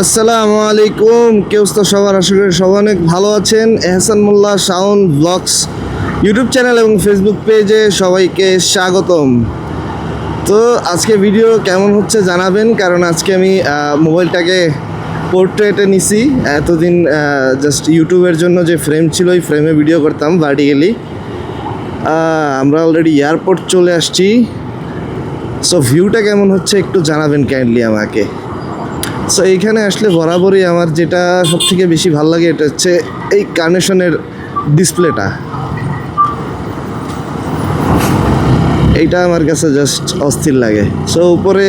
আসসালামু আলাইকুম। কেউ তো সবার? আশা করি সবাই অনেক ভালো আছেন। Ehsan Molla, Shaon blogs YouTube channel এবং ফেসবুক পেজে সবাইকে স্বাগতম। তো আজকে ভিডিও কেমন হচ্ছে জানাবেন, কারণ আজকে আমি মোবাইলটাকে পোর্ট্রেটে নিছি। এতদিন জাস্ট ইউটিউবের জন্য যে ফ্রেম ছিল, ওই ফ্রেমে ভিডিও করতাম ভার্টিক্যালি আমরা অলরেডি এয়ারপোর্ট চলে আসছি। সো ভিউটা কেমন হচ্ছে একটু জানাবেন কাইন্ডলি আমাকে। সো এইখানে আসলে বরাবরই আমার যেটা সব থেকে বেশি ভালো লাগে এটা হচ্ছে এই কানেকশনের ডিসপ্লেটা এইটা আমার কাছে জাস্ট অস্থির লাগে। সো উপরে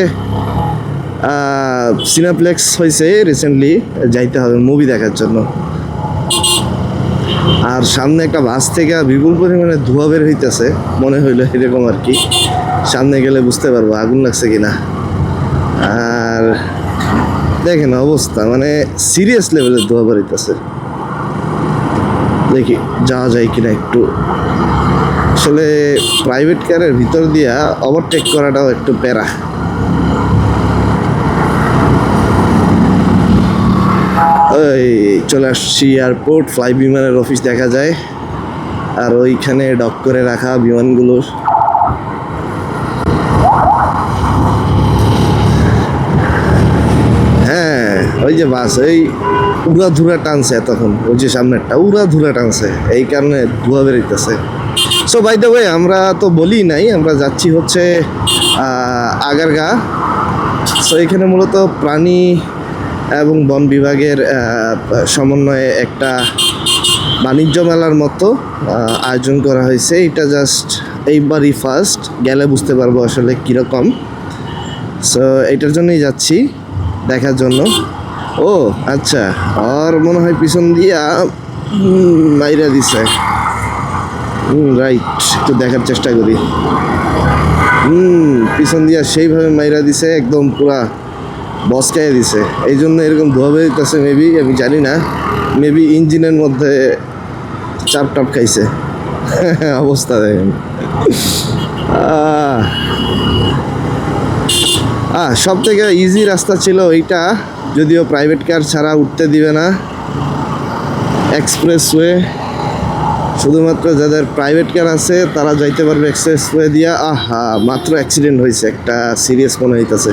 সিনাপ্লেক্স হয়েছে রিসেন্টলি যাইতে হবে মুভি দেখার জন্য। আর সামনে একটা বাস থেকে বিপুল পরিমাণে ধোঁয়া বের হইতেছে, মনে হইল এরকম আর কি। সামনে গেলে বুঝতে পারব আগুন লাগছে কিনা। আর দেখেন অবস্থা মানে সিরিয়াস লেভেলের ধোয়া বেরোইতেছে দেখি, যাওয়া যায় কিনা একটু। আসলে প্রাইভেট কারের ভিতর দিয়া ওভারটেক করাটাও একটু প্যারা। ওই, চলে আসছি এয়ারপোর্ট ফ্লাই বিমানের অফিস দেখা যায়। আর ওইখানে ডক করে রাখা বিমানগুলোর হ্যাঁ ওই যে বাস, এই উড়া ধুরা টানছে তখন ওই যে সামনেরটা উড়া ধুরা টানছে, এই কারণে ধোয়া বেরোইতেছে। সো বাই দ্য ওয়ে আমরা তো বলি নাই, আমরা যাচ্ছি হচ্ছে আগারগা। সো এখানে মূলত প্রাণী এবং বন বিভাগের সমন্বয়ে একটা বাণিজ্য মেলার মতো আয়োজন করা হয়েছে। এটা জাস্ট এইবারই ফার্স্ট গেলে বুঝতে পারব আসলে কীরকম। সো এটার জন্যই যাচ্ছি দেখার জন্য। ও আচ্ছা। আর মনে হয় পিছন দিয়া মাইরা দিছে। রাইট, একটু দেখার চেষ্টা করি। হুম পিছন দিয়া সেইভাবে মাইরা দিছে, একদম পুরা বসকায় দিছে। এই জন্য এরকম ধোয়া বেরোতেছে মেবি আমি জানি না। মেবি ইঞ্জিনের মধ্যে চাপ টাপ খাইছে। অবস্থা দেখেন। আহ আহ সব থেকে ইজি রাস্তা ছিল ওইটা যদিও প্রাইভেট কার ছাড়া উঠতে দিবে না। এক্সপ্রেসওয়ে শুধুমাত্র যাদের প্রাইভেট কার আছে, তারা যাইতে পারবে এক্সপ্রেসওয়ে দিয়া। আহা, মাত্র অ্যাক্সিডেন্ট হয়েছে একটা। সিরিয়াস মনে হইতেছে।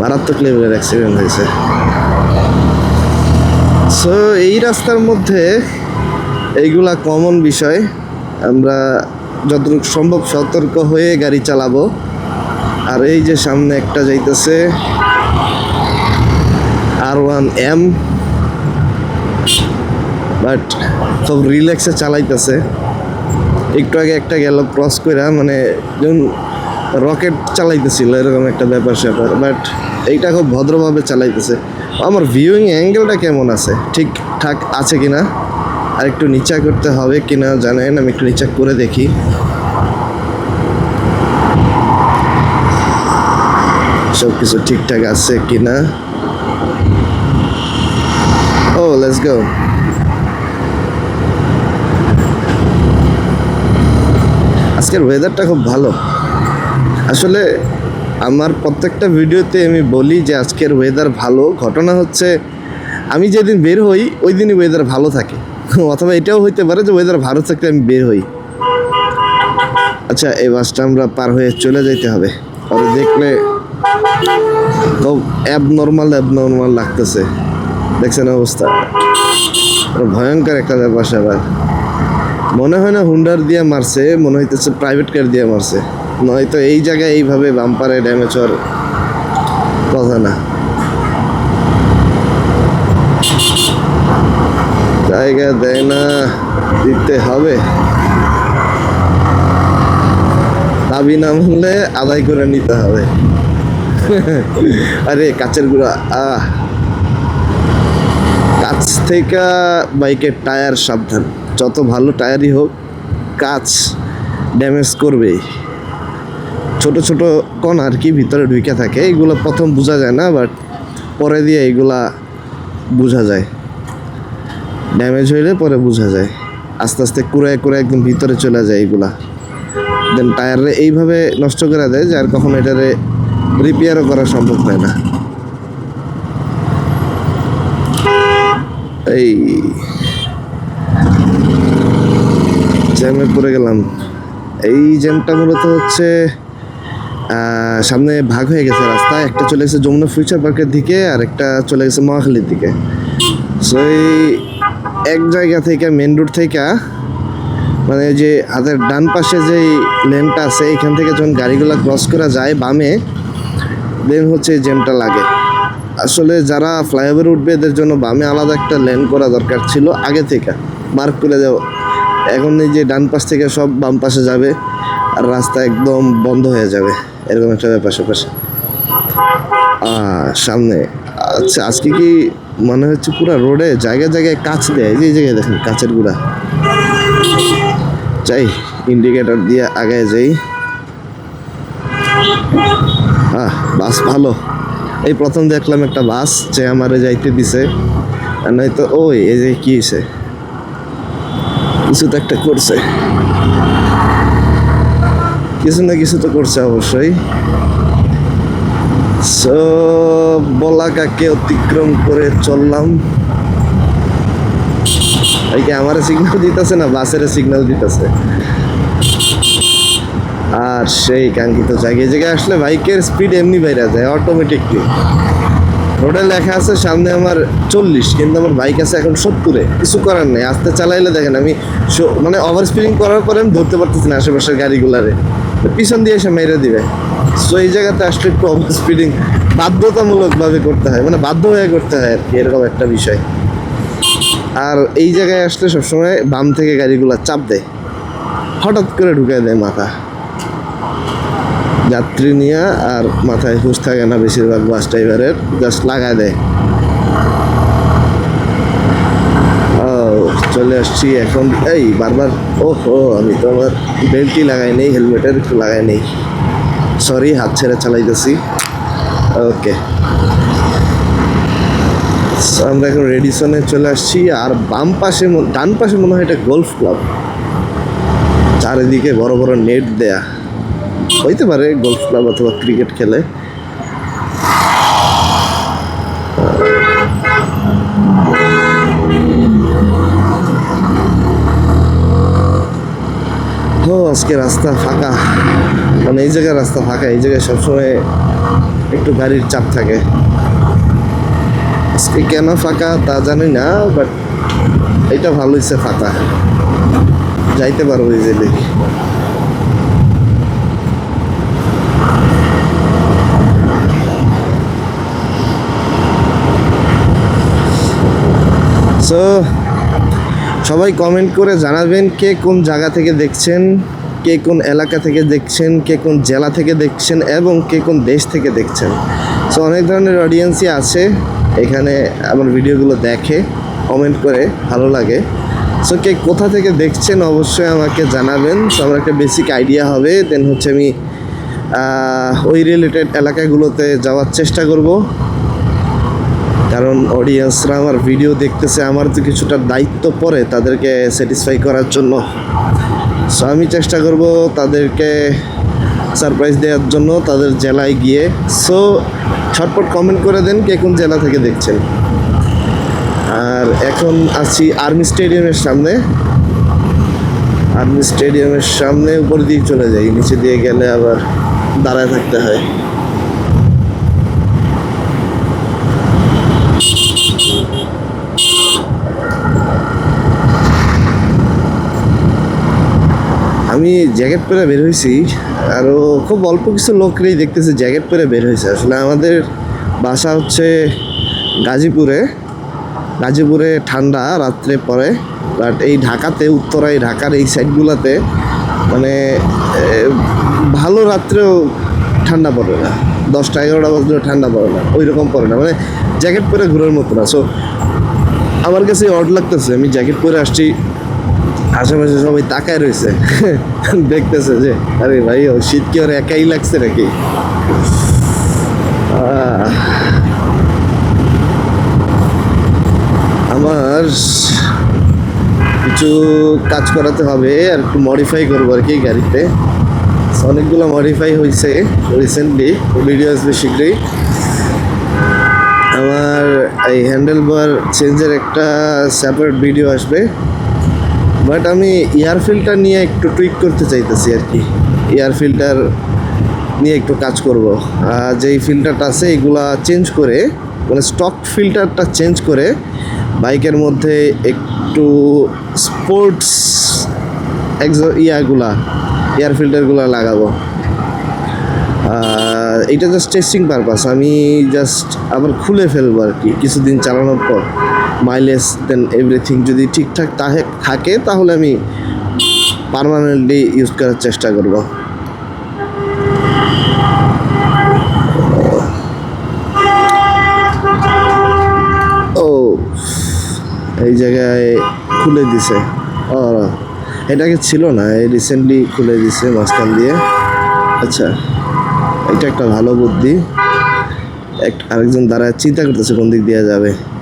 মারাত্মক লেভেলের অ্যাক্সিডেন্ট হয়েছে। সো এই রাস্তার মধ্যে এইগুলা কমন বিষয়। আমরা যতটুকু সম্ভব সতর্ক হয়ে গাড়ি চালাবো। আর এই যে সামনে একটা যাইতেছে আর ওয়ান এম, বাট সব রিল্যাক্সে চালাইতেছে। একটু আগে একটা গেল ক্রস করে মানে যেমন রকেট চালাইতেছিল, এরকম একটা ব্যাপার স্যাপার, বাট এইটা খুব ভদ্রভাবে চালাইতেছে। আমার ভিউইং অ্যাঙ্গেলটা কেমন আছে? ঠিকঠাক আছে কিনা? আর একটু নিচা করতে হবে কিনা জানেন, আমি একটু নিচা করে দেখি। সব কিছু ঠিকঠাক আছে কিনা? ও লেটস গো আজকের ওয়েদারটা খুব ভালো। আসলে আমার প্রত্যেকটা ভিডিওতে আমি বলি যে আজকের ওয়েদার ভালো। ঘটনা হচ্ছে, আমি যেদিন বের হই, ওই দিনই ওয়েদার ভালো থাকে। অথবা এটাও হইতে পারে যে ওয়েদার ভালো থাকলে আমি বের হই। আচ্ছা এই বাসটা আমরা পার হয়ে চলে যাইতে হবে। পরে দেখলে খুব অ্যাবনর্মাল অ্যাবনর্মাল লাগতেছে। দেখছেন অবস্থা? ভয়ঙ্কর একটা ব্যাপার স্যাপার। মনে হয় না হুন্ডার দিয়ে মারছে, মনে হইতেছে প্রাইভেট কার দিয়ে মারছে। নয়তো এই জায়গায় এইভাবে বাম্পারে ড্যামেজ হওয়ার কথা না। দেয় না দিতে হবে। দাবি না মানলে আদায় করে নিতে হবে। আরে, কাচের গুঁড়া, আহ। কাছ থেকে বাইকের টায়ার সাবধান। যত ভালো টায়ারই হোক, কাচ ড্যামেজ করবেই। ছোট ছোট কণ আর কি ভিতরে ঢুকে থাকে, এগুলো প্রথম বোঝা যায় না বাট পরে দিয়ে এগুলা বোঝা যায়। ড্যামেজ হইলে পরে বোঝা যায়। আস্তে আস্তে কুড়ায় কুড়ায় একদম ভিতরে চলে যায় এগুলা। দেন টায়ারে এইভাবে নষ্ট করা দেয় যে আর কখনো এটারে রিপেয়ারও করা সম্ভব হয় না। এই জ্যামে পড়ে গেলাম। এই জ্যামটা মূলত হচ্ছে সামনে ভাগ হয়ে গেছে রাস্তা একটা চলে গেছে যমুনা ফিউচার পার্কের দিকে আর একটা চলে গেছে মহাখালীর দিকে। সো এই এক জায়গা থেকে মেন রোড থেকে মানে যে হাতের ডান পাশে যে লেনটা আছে, এখান থেকে যখন গাড়িগুলো ক্রস করা যায় বামে দেন হচ্ছে জ্যামটা লাগে। আসলে যারা ফ্লাইওভার উঠবে, এদের জন্য বামে আলাদা একটা লেন করা দরকার ছিল আগে থেকে মার্ক করে দেওয়া। এখন এই যে ডান পাশ থেকে সব বাম পাশে যাবে, আর রাস্তা একদম বন্ধ হয়ে যাবে, এরকম একটা ব্যাপার স্যাপার সামনে আচ্ছা আজকে কি মনে হচ্ছে পুরো রোডে জায়গায় জায়গায় কাচ দেয়। যে জায়গায় দেখেন কাচের গুঁড়া। যাই ইন্ডিকেটর দিয়ে আগে যাই। হ্যাঁ বাস ভালো। এই প্রথম দেখলাম একটা বাস যে আমারে যাইতে দিছে। আর নয়তো, ওই, এই যে কি হয়েছে কিছু তো একটা করছে। কিছু না কিছু তো করছে অবশ্যই। বলাকাকে অতিক্রম করে চললাম। এই কি আমার সিগন্যাল দিতেছে না, বাসের সিগন্যাল দিতেছে। আর সেই কাঙ্ক্ষিত জায়গায় জায়গায় আসলে বাইকের স্পিড এমনি বাইরে যায় অটোমেটিকলি রোডে লেখা আছে, সামনে আমার চল্লিশ, কিন্তু আমার বাইক আছে এখন সত্তরে। কিছু করার নেই, আস্তে চালাইলে দেখেন আমি মানে ওভার স্পিডিং করার পরে আমি ধরতে পারতেছি না আশেপাশের গাড়িগুলারে। পিছন দিয়ে এসে মেরে দিবে। সো এই জায়গাতে আসলে একটু ওভার স্পিডিং বাধ্যতামূলকভাবে করতে হয় মানে বাধ্য হয়ে করতে হয় আর কি, এরকম একটা বিষয়। আর এই জায়গায় আসলে সবসময় বাম থেকে গাড়িগুলো চাপ দেয়। হঠাৎ করে ঢুকে দেয় মাথা। যাত্রী নিয়ে আর মাথায় হুঁশ থাকে না বেশিরভাগ বাস ড্রাইভারের জাস্ট লাগায় দেয়। চলে আসছি এখন। এই বারবার ও হো আমি তো আমার বেল্টই লাগাই নেই, হেলমেটের একটু লাগাই নেই। সরি হাত ছেড়ে চালাইতেছি। ওকে আমরা এখন রেডিসনে চলে আসছি, আর বাম পাশে ডান পাশে মনে হয় এটা গোলফ ক্লাব চারিদিকে বড় বড় নেট দেয়া। হইতে পারে গোলফ ক্লাব অথবা ক্রিকেট খেলে। আজকে রাস্তা ফাঁকা। মানে এই জায়গায় রাস্তা ফাঁকা এই জায়গায় সবসময় একটু গাড়ির চাপ থাকে। আজকে কেন ফাঁকা তা জানি না বাট এটা ভালো হয়েছে ফাঁকা। যাইতে পারব ইজিলি সো সবাই কমেন্ট করে জানাবেন কে কোন জায়গা থেকে দেখছেন। কে কোন এলাকা থেকে দেখছেন, কে কোন জেলা থেকে দেখছেন এবং কে কোন দেশ থেকে দেখছেন। সো অনেক ধরনের অডিয়েন্সই আছে। এখানে আমার ভিডিওগুলো দেখে কমেন্ট করে ভালো লাগে। সো কে কোথা থেকে দেখছেন অবশ্যই আমাকে জানাবেন। সো আমার একটা বেসিক আইডিয়া হবে। দেন হচ্ছে আমি ওই রিলেটেড এলাকাগুলোতে যাওয়ার চেষ্টা করব। কারণ অডিয়েন্সরা আমার ভিডিও দেখতেছে, আমার তো কিছুটা দায়িত্ব পড়ে তাদেরকে স্যাটিসফাই করার জন্য। সো আমি চেষ্টা করব তাদেরকে সারপ্রাইজ দেওয়ার জন্য তাদের জেলায় গিয়ে। সো ছটপট কমেন্ট করে দেন কে কোন জেলা থেকে দেখছেন। আর এখন আছি আর্মি স্টেডিয়ামের সামনে। আর্মি স্টেডিয়ামের সামনে উপর দিয়ে চলে যাই, নিচে দিয়ে গেলে আবার দাঁড়ায় থাকতে হয়। আমি জ্যাকেট পরে বের হয়েছি আরও খুব অল্প কিছু লোকরেই দেখতেছি জ্যাকেট পরে বের হয়েছে। আসলে আমাদের বাসা হচ্ছে গাজীপুরে। গাজীপুরে ঠান্ডা রাত্রে পরে বাট এই ঢাকাতে, উত্তরায়, ঢাকার এই সাইডগুলোতে মানে ভালো রাত্রেও ঠান্ডা পড়ে না। দশটা এগারোটা বাজলেও ঠান্ডা পড়ে না ওই রকম পড়ে না। মানে জ্যাকেট পরে ঘোরার মতো না। সো আমার কাছে অড লাগতেছে, আমি জ্যাকেট পরে আসছি আশেপাশে সবাই তাকায় রয়েছে। দেখতেছে যে, আরে ভাই, ও শীত কি ওর একাই লাগছে নাকি? আমার কিছু কাজ করাতে হবে, আর একটু মডিফাই করব আর কি গাড়িতে। অনেকগুলো মডিফাই হয়েছে রিসেন্টলি ভিডিও আসবে শীঘ্রই। আমার এই হ্যান্ডেল বার চেঞ্জের একটা সেপারেট ভিডিও আসবে। বাট আমি এয়ার ফিল্টার নিয়ে একটু টুইক করতে চাইতেছি আর কি। এয়ার ফিল্টার নিয়ে একটু কাজ করব। যেই ফিল্টারটা আছে, এগুলা চেঞ্জ করে মানে স্টক ফিল্টারটা চেঞ্জ করে বাইকের মধ্যে একটু স্পোর্টস ইয়াগুলা এয়ার ফিল্টারগুলো লাগাবো। এটা জাস্ট টেস্টিং পারপাস আমি জাস্ট আবার খুলে ফেলব আর কি, কিছুদিন চালানোর পর। মাইলেজ দেন এভরিথিং যদি ঠিকঠাক থাকে তাহলে আমি পারমানেন্টলি ইউজ করার চেষ্টা করব। ও, এই জায়গায় খুলে দিছে। ও, এটাকে ছিল না এই রিসেন্টলি খুলে দিছে মাঝখান দিয়ে। আচ্ছা এটা একটা ভালো বুদ্ধি। এক, আরেকজন দাঁড়ায় চিন্তা করতেছে কোন দিক দিয়ে যাবে।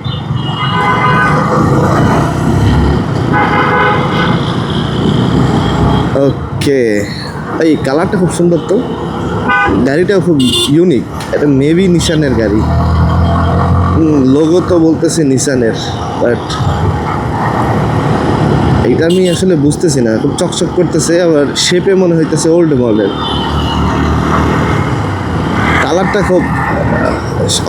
ওকে এই কালারটা খুব সুন্দর তো। গাড়িটাও খুব ইউনিক এটা মেবি নিশানের গাড়ি। লোগো তো বলতেছে নিশানের বাট এটা আমি আসলে বুঝতেছি না। খুব চকচক করতেছে, আবার শেপে মনে হইতেছে ওল্ড মডেল কালারটা খুব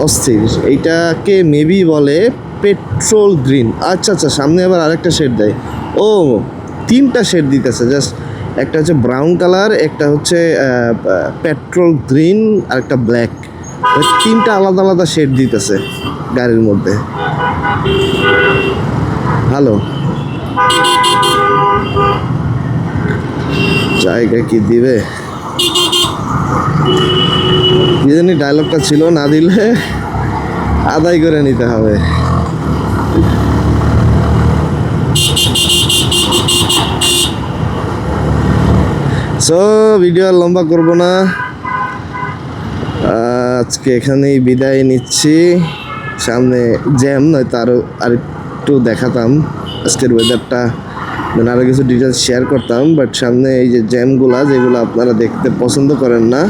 অস্থির। এইটাকে মেবি বলে পেট্রোল গ্রিন আচ্ছা আচ্ছা সামনে আবার আরেকটা শেড দেয়। ও, তিনটা শেড দিতেছে জাস্ট একটা হচ্ছে ব্রাউন কালার একটা হচ্ছে পেট্রোল গ্রিন আর একটা ব্ল্যাক তিনটা আলাদা আলাদা শেড দিতেছে গাড়ির মধ্যে। ভালো জায়গা কি দিবে? কি জানি ডায়লগটা ছিল, না দিলে আদায় করে নিতে হবে। সো ভিডিও লম্বা করব না। আজকে এখানেই বিদায় নিচ্ছি। সামনে জ্যাম নয়তো আরও আরেকটু দেখাতাম। আজকের ওয়েদারটা মানে আরও কিছু ডিটেলস শেয়ার করতাম বাট সামনে এই যে জ্যামগুলা যেগুলো আপনারা দেখতে পছন্দ করেন না।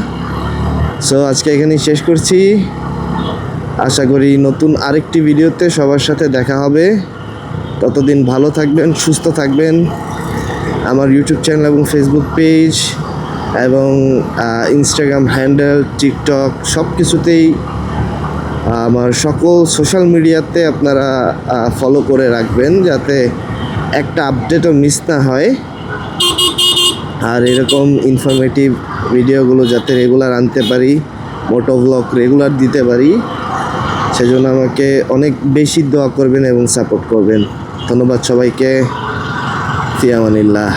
সো আজকে এখানেই শেষ করছি। আশা করি নতুন আরেকটি ভিডিওতে সবার সাথে দেখা হবে। ততদিন ভালো থাকবেন, সুস্থ থাকবেন। আমার ইউটিউব চ্যানেল এবং ফেসবুক পেজ এবং ইনস্টাগ্রাম হ্যান্ডেল টিকটক সব কিছুতেই আমার সকল সোশ্যাল মিডিয়াতে আপনারা ফলো করে রাখবেন যাতে একটা আপডেটও মিস না হয়। আর এরকম ইনফরমেটিভ ভিডিওগুলো যাতে রেগুলার আনতে পারি মোটো ব্লগ রেগুলার দিতে পারি, সেজন্য আমাকে অনেক বেশি দোয়া করবেন এবং সাপোর্ট করবেন। ধন্যবাদ সবাইকে। ফিয়ামানিল্লাহ